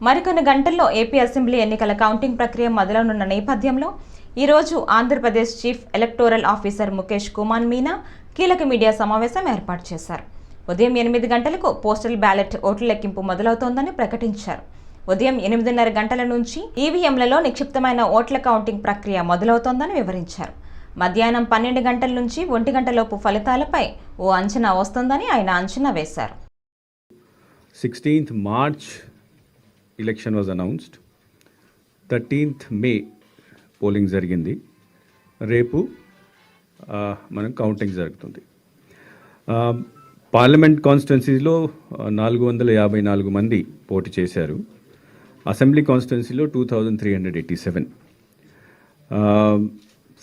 మరికొన్ని గంటల్లో AP assembly ఎన్నికల కౌంటింగ్ ప్రక్రియ మొదలవనున్న నేపథ్యంలో ఈరోజు Andhra Pradesh chief electoral officer Mukesh Kumar Meena కీలక మీడియా సమావేశం ఏర్పాటు చేశారు. ఉదయం ఎనిమిది గంటలకు పోస్టల్ బ్యాలెట్ ఓట్ల లెక్కింపు మొదలవుతోందని ప్రకటించారు. ఉదయం ఎనిమిదిన్నర గంటల నుంచి ఈవీఎంలలో నిక్షిప్తమైన ఓట్ల కౌంటింగ్ ప్రక్రియ మొదలవుతోందని వివరించారు. మధ్యాహ్నం పన్నెండు గంటల నుంచి ఒంటి గంటలోపు ఫలితాలపై ఓ అంచనా వస్తుందని ఆయన అంచనా వేశారు. Sixteenth March election was announced thirteenth May polling జరిగింది. రేపు మనం కౌంటింగ్ జరుగుతుంది. పార్లమెంట్ కాన్స్టిట్యున్సీలో నాలుగు వందల యాభై నాలుగు మంది పోటీ చేశారు. అసెంబ్లీ కాన్స్టిట్యున్సీలో two thousand three hundred eighty seven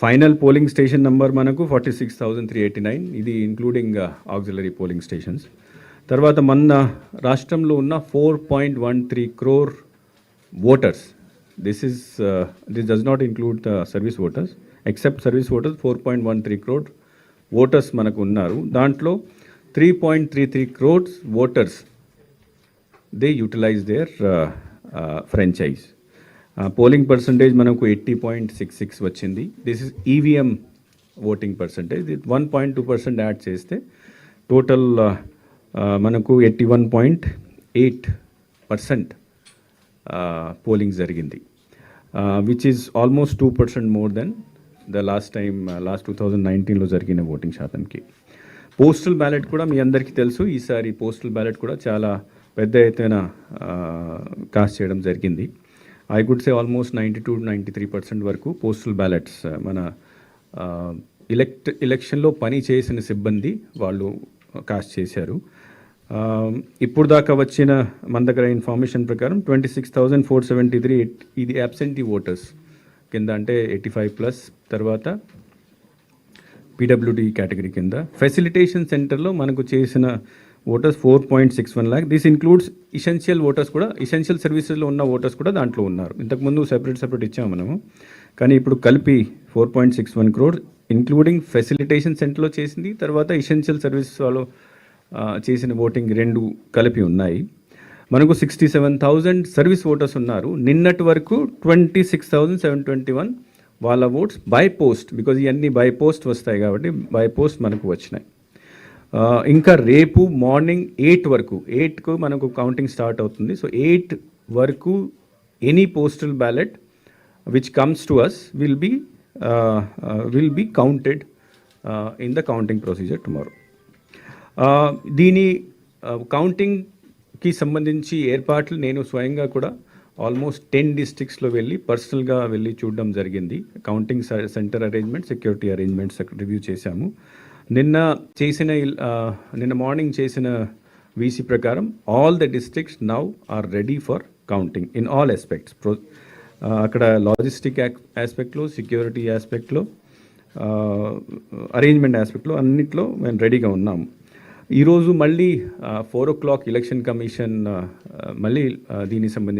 final polling station number మనకు forty six thousand three eighty nine ఇది ఇంక్లూడింగ్ ఆక్సిలరీ పోలింగ్ స్టేషన్స్ తర్వాత మన రాష్ట్రంలో ఉన్న four point one three crore voters. This is this does not include the service voters except service voters four point one three crore voters మనకు ఉన్నారు. దాంట్లో three point three three crores voters they utilize their franchise polling percentage మనకు eighty point six six వచ్చింది. This is EVM voting percentage one point two percent add చేస్తే total మనకు eighty one point eight percent polling జరిగింది. Which is almost two percent more than the last time last two thousand నైన్టీన్లో జరిగిన voting శాతంకి. Postal ballot కూడా మీ అందరికీ తెలుసు. ఈసారి postal ballot కూడా చాలా పెద్ద ఎత్తున కాస్ట్ చేయడం జరిగింది. I could say almost ninety two ninety three percent వరకు పోస్టల్ బ్యాలెట్స్ మన ఎలక్ట్ ఎలక్షన్లో పని చేసిన సిబ్బంది వాళ్ళు కాస్ట్ చేశారు. ఇప్పుడు దాకా వచ్చిన మన దగ్గర ఇన్ఫర్మేషన్ ప్రకారం twenty six thousand four seventy three ఇది అబ్సెంటీ ఓటర్స్ కింద అంటే ఎయిటీ ఫైవ్ ప్లస్ తర్వాత పీడబ్ల్యూడి కేటగిరీ కింద. ఫెసిలిటేషన్ సెంటర్లో మనకు చేసిన voters four point six one lakh this includes essential voters కూడా ఇసెన్షియల్ సర్వీసెస్లో ఉన్న ఓటర్స్ కూడా దాంట్లో ఉన్నారు. ఇంతకుముందు సెపరేట్ సెపరేట్ ఇచ్చాము మనము. కానీ ఇప్పుడు కలిపి four point six one crore including facilitation సెంటర్లో చేసింది తర్వాత ఇసెన్షియల్ సర్వీసెస్ వాళ్ళు చేసిన ఓటింగ్ రెండు కలిపి ఉన్నాయి. మనకు sixty seven thousand service voters ఉన్నారు. నిన్నటి వరకు twenty six thousand seven twenty one వాళ్ళ ఓట్స్ బై పోస్ట్ బికాజ్ ఇవన్నీ బై పోస్ట్ వస్తాయి కాబట్టి బై పోస్ట్ మనకు వచ్చినాయి. ఇంకా రేపు మార్నింగ్ ఎయిట్ వరకు ఎయిట్కు మనకు కౌంటింగ్ స్టార్ట్ అవుతుంది. సో ఎయిట్ వరకు any postal ballot which comes to us will be will be counted in the counting procedure tomorrow దీని uh, కౌంటింగ్కి సంబంధించి ఏర్పాట్లు నేను స్వయంగా కూడా ఆల్మోస్ట్ టెన్ డిస్ట్రిక్ట్స్లో వెళ్ళి పర్సనల్గా వెళ్ళి చూడడం జరిగింది. Counting centre arrangement security arrangements review చేశాము. నిన్న చేసిన uh, నిన్న మార్నింగ్ చేసిన వీసీ ప్రకారం all the districts now are ready for counting in all aspects pro అక్కడ లాజిస్టిక్ ఆస్పెక్ట్లో సెక్యూరిటీ ఆస్పెక్ట్లో అరేంజ్మెంట్ ఆస్పెక్ట్లో అన్నిట్లో మేము రెడీగా ఉన్నాము. ఈరోజు మళ్ళీ four o'clock election commission మళ్ళీ దీనికి సంబంధించి